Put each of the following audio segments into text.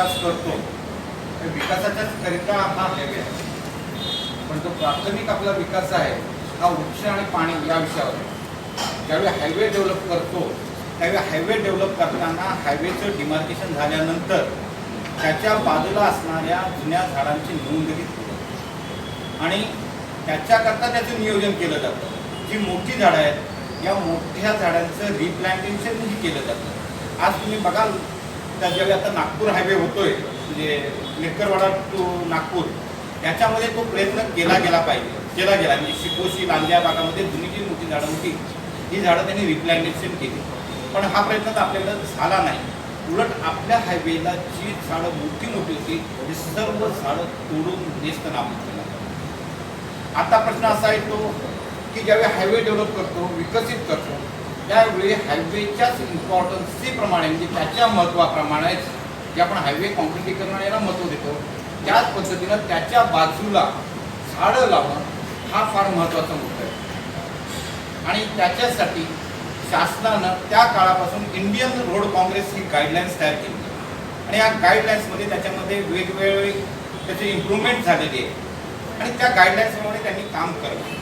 विकास करतो तर विकासाच्याच करिता हा हायवे आहे. पण जो प्राथमिक आपला विकास आहे हा वृक्ष आणि पाणी या विषयावर आहे. ज्यावेळी हायवे डेव्हलप करतो त्यावेळी हायवे डेव्हलप करताना हायवेचं डिमार्केशन झाल्यानंतर त्याच्या बाजूला असणाऱ्या जुन्या झाडांची नोंद घेतली आणि त्याच्याकरता त्याचं नियोजन केलं जातं. जी मोठी झाडं आहेत या मोठ्या झाडांचं रिप्लांटेशनही केलं जातं. आज तुम्ही बघाल तर ज्यावेळी आता नागपूर हायवे होतोय म्हणजे लेकरवाडा टू नागपूर याच्यामध्ये तो प्रयत्न केला गेला पाहिजे केला गेला. म्हणजे शिकोशी लांजा भागामध्ये जुनी जी मोठी झाडं होती ही झाडं त्यांनी रिप्लॅन्टेशन केली. पण हा प्रयत्न तर आपल्याकडे झाला नाही. उलट आपल्या हायवेला जी झाडं मोठी मोठी होती ती सर्व झाडं तोडून नेस्त नाबूद केला आता प्रश्न असा येतो की ज्यावेळी हायवे डेव्हलप करतो विकसित करतो त्यावेळी हायवेच्याच इम्पॉर्टन्सीप्रमाणे म्हणजे त्याच्या महत्त्वाप्रमाणेच जे आपण हायवे कॉन्क्रिटीकरण याला महत्त्व देतो. त्याच पद्धतीनं त्याच्या बाजूला झाडं लावणं हा फार महत्त्वाचा मुद्दा आहे. आणि त्याच्यासाठी शासनानं त्या काळापासून इंडियन रोड काँग्रेस ही गाईडलाईन्स तयार केली. आणि या गाईडलाईन्समध्ये त्याच्यामध्ये वेगवेगळे त्याचे इम्प्रूव्हमेंट झालेली आहे आणि त्या गाईडलाईन्सप्रमाणे त्यांनी काम करावं.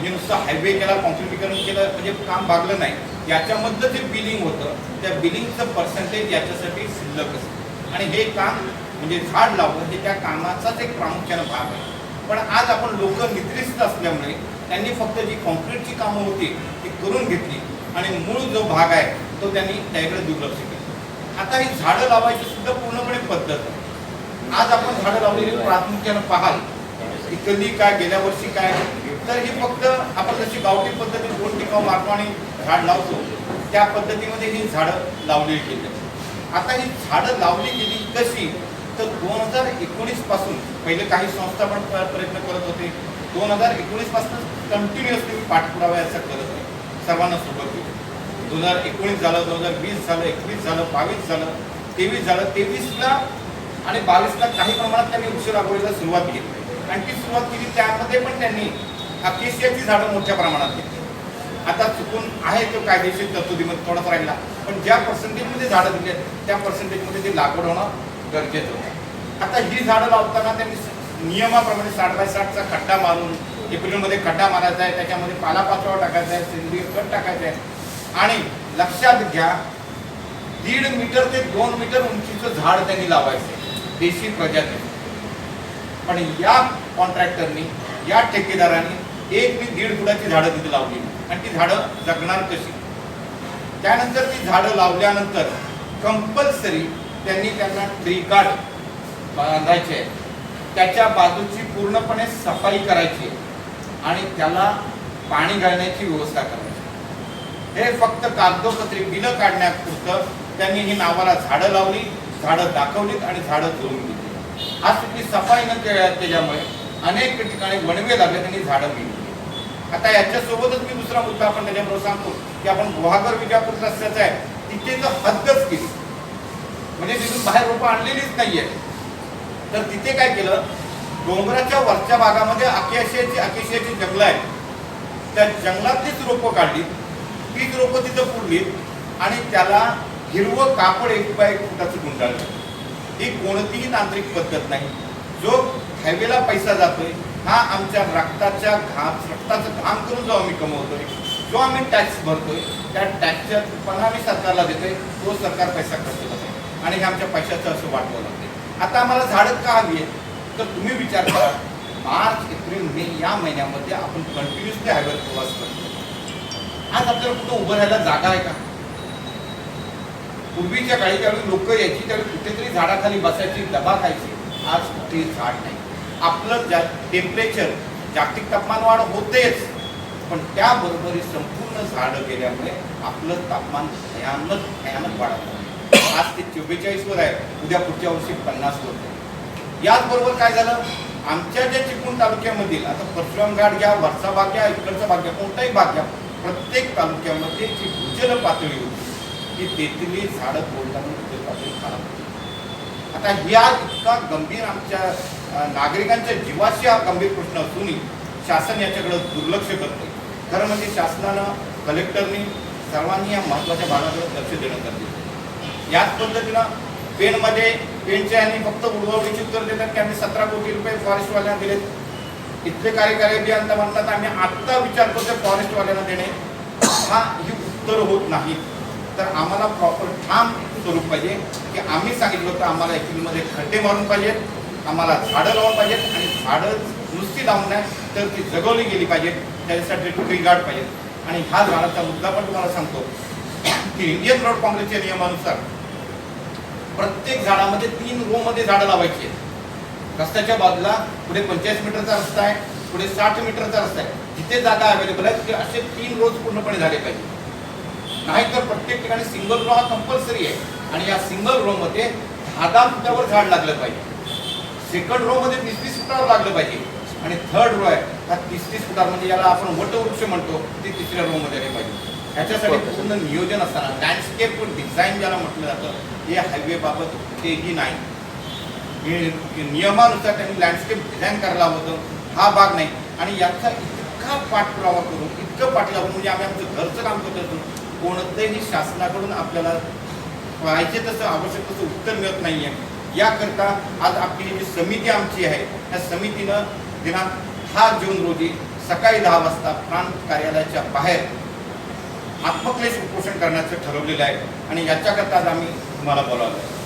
म्हणजे नुसतं हायवे केला कॉन्क्रिटीकरण केलं म्हणजे काम भागलं नाही. याच्यामधलं जे बिलिंग होतं त्या बिलिंगचं पर्सेंटेज याच्यासाठी शिल्लक असतं. आणि हे काम म्हणजे झाड लावणं हे त्या कामाचाच एक प्रामुख्यानं भाग आहे. पण आज आपण लोक निद्रिस्त असल्यामुळे त्यांनी फक्त जी कॉन्क्रीटची कामं होती ती करून घेतली. आणि मूळ जो भाग आहे तो त्यांनी त्याकडे दुर्लक्ष केलं. आता ही झाडं लावायची सुद्धा पूर्णपणे पद्धत आहे. आज आपण झाडं लावलेली प्रामुख्यानं पाहाल. की कधी काय गेल्या वर्षी काय तर ही फक्त आपण जशी गावठी पद्धतीने दोन टिकाव मारतो आणि झाड लावतो त्या पद्धतीमध्ये ही झाडं लावली गेली. आता ही झाडं लावली गेली कशी? तर दोन हजार एकोणीसपासून पहिले काही संस्था पण प्रयत्न करत होते. दोन हजार एकोणीसपासून कंटिन्युअसली मी पाठपुरावा याचा करत होते. सर्वांना सोबत घेऊन. दोन हजार एकोणीस झालं दोन हजार वीस झालं एकवीस झालं बावीस झालं तेवीस झालं तेवीसला आणि बावीसला काही प्रमाणात त्यांनी वृक्ष लागवडीला सुरुवात केली. आणि ती सुरुवात केली त्यामध्ये पण त्यांनी अकेशियाची झाडं मोठ्या प्रमाणात घेतली आता चुकून आहे तो कायदेशीर तरतुदीमध्ये थोडासा राहिला. पण ज्या पर्सेंटेजमध्ये झाडं दिली आहेत त्या पर्सेंटेजमध्ये ती लागवड होणं गरजेचं होतं. आता ही झाडं लावताना त्यांनी नियमाप्रमाणे साठ बाय साठचा खड्डा मारून एप्रिलमध्ये खड्डा मारायचा आहे त्याच्यामध्ये पालापाचोळा टाकायचा आहे सेंद्रिय खत टाकायचं आहे. आणि लक्षात घ्या दीड मीटर ते दोन मीटर उंचीचं झाड त्यांनी लावायचं आहे देशी प्रजाती. पण या कॉन्ट्रॅक्टरनी या ठेकेदारांनी एक मी दीड फुटाची झाडं तिथे लावली. आणि ती झाडं जगणार कशी? त्यानंतर ती झाडं लावल्यानंतर कंपल्सरी त्यांनी त्यांना ट्री गार्ड बांधायचे. आहे त्याच्या बाजूची पूर्णपणे सफाई करायची आहे आणि त्याला पाणी घालण्याची व्यवस्था करायची. हे फक्त कागदोपत्री बिलं काढण्यापुरतं त्यांनी ही नावाला झाडं लावली झाडं दाखवलीत आणि झाडं जोडून घेतली आज तिथली सफाई न केल्या- केल्यामुळे अनेक ठिकाणी वणवे लागले त्यांनी झाडं मिळली. आता याच्यासोबतच मी दुसरा मुद्दा आपण त्याच्याबरोबर सांगतो की आपण गुहागर विजापूर रस्त्याचा आहे तिथे तर हद्दच केली. म्हणजे तिथून बाहेर रोपं आणलेलीच नाहीये. तर तिथे काय केलं डोंगराच्या वरच्या भागामध्ये अकेशियाची अकेशियाची जंगलं आहेत. त्या जंगलातलीच रोपं काढली तीच रोपं तिथं पुरली आणि त्याला हिरवं कापड एक बाय एक फुटाचं गुंडाळलं. ही कोणतीही तांत्रिक पद्धत नाही. जो हायवेला पैसा जातोय हा आमच्या रक्ताच्या घाम रक्ताचं घाम करून जो आम्ही कमवतोय जो आम्ही टॅक्स भरतोय त्या टॅक्सच्या उत्पन्न आम्ही सरकारला देतोय तो सरकार पैसा खर्च करतोय. आणि हे आमच्या पैशाचं असं वाटवं लागते आता आम्हाला झाडं का हवी आहेत? तर तुम्ही विचार करा. मार्च एप्रिल मे या महिन्यामध्ये आपण कंटिन्युअसली हायवेवर प्रवास करतो आज आपल्याला कुठं उभं राहायला जागा आहे का? पूर्वीच्या काळी त्यावेळी लोक यायची त्यावेळी कुठेतरी झाडाखाली बसायची डबा खायची. आज कुठेही झाड नाही. आपलं जा टेम्परेचर जागतिक तापमान वाढ होतेच. पण त्याबरोबरही संपूर्ण झाडं गेल्यामुळे आपलं तापमान भयानक भयानक वाढत आज ते चव्वेचाळीसवर आहे. उद्या पुढच्या वर्षी पन्नास वर आहे. याचबरोबर काय झालं? आमच्या ज्या चिपळूण तालुक्यामधील आता परशुराम घाट घ्या वरचा भाग घ्या इकडचा भाग घ्या कोणताही भाग घ्या प्रत्येक तालुक्यामध्ये जी भूजल पातळी होती ती तेथील झाडं बोलताना भूजल पातळी खराब होती. आता ह्या इतका गंभीर आमच्या नागरिकांच्या जीवाशी हा गंभीर प्रश्न असूनही शासन याच्याकडे दुर्लक्ष करतो खरं म्हणजे शासनानं कलेक्टरनी सर्वांनी या महत्त्वाच्या भागाकडे लक्ष देणं गरजेचं याच पद्धतीनं पेनमध्ये पेनचे आणि फक्त उडवडीची उत्तर देतात की आम्ही सतरा कोटी रुपये फॉरेस्टवाल्यांना दिलेत. इथले कार्यकारी अभियंता म्हणतात आम्ही आत्ता विचार करतो फॉरेस्टवाल्यांना देणे. हा ही उत्तर होत नाही. तर आम्हाला प्रॉपर ठाम स्वरूप पाहिजे. की आम्ही सांगितलं होतं आम्हाला ॲक्च्युलीमध्ये खड्डे मारून पाहिजेत. आम्हाला झाडं लावून पाहिजेत आणि झाडं नुसती लावून नाही तर ती जगवली गेली पाहिजेत. त्याच्यासाठी ट्री गार्ड पाहिजेत. आणि ह्या झाडाचा मुद्दा पण तुम्हाला सांगतो. की इंडियन रोड काँग्रेसच्या नियमानुसार प्रत्येक झाडामध्ये तीन रो मध्ये झाडं लावायची आहेत. रस्त्याच्या बाजूला पुढे पंचेचाळीस मीटरचा रस्ता आहे पुढे साठ मीटरचा रस्ता आहे. जिथे जागा अवेलेबल आहेत तिथे असे तीन रोज पूर्णपणे झाले पाहिजे नाहीतर प्रत्येक ठिकाणी सिंगल रो हा कंपल्सरी आहे. आणि या सिंगल रो मध्ये दहा दहा फुटावर झाड लागलं पाहिजे. सेकंड रो मध्ये तीस तीस फुटावर लागलं पाहिजे. आणि थर्ड रो आहे हा तीस तीस फुटावर म्हणजे याला आपण वटवृक्ष म्हणतो ते तिसऱ्या रो मध्ये आले पाहिजे. ह्याच्यासाठी पूर्ण नियोजन असताना लँडस्केप डिझाईन ज्याला म्हटलं जातं हे हायवे बाबत तेही नाही. हे नियमानुसार त्यांनी लँडस्केप डिझाईन करायला होतं हा भाग नाही. आणि याचा इतका पाठपुरावा करून इतकं पाठलावा म्हणजे आम्ही आमचं घरचं काम करत होतो कोणतंही शासनाकडून आपल्याला पाहिजे तसं आवश्यक तसं उत्तर मिळत नाही आहे याकरता आज आपली जी समिती आमची आहे त्या समितीनं दिनांक दहा जून रोजी सकाळी दहा वाजता प्रांत कार्यालयाच्या बाहेर आत्मक्लेश उपोषण करण्याचं ठरवलेलं आहे आणि याच्याकरता आज आम्ही तुम्हाला बोलावलं आहे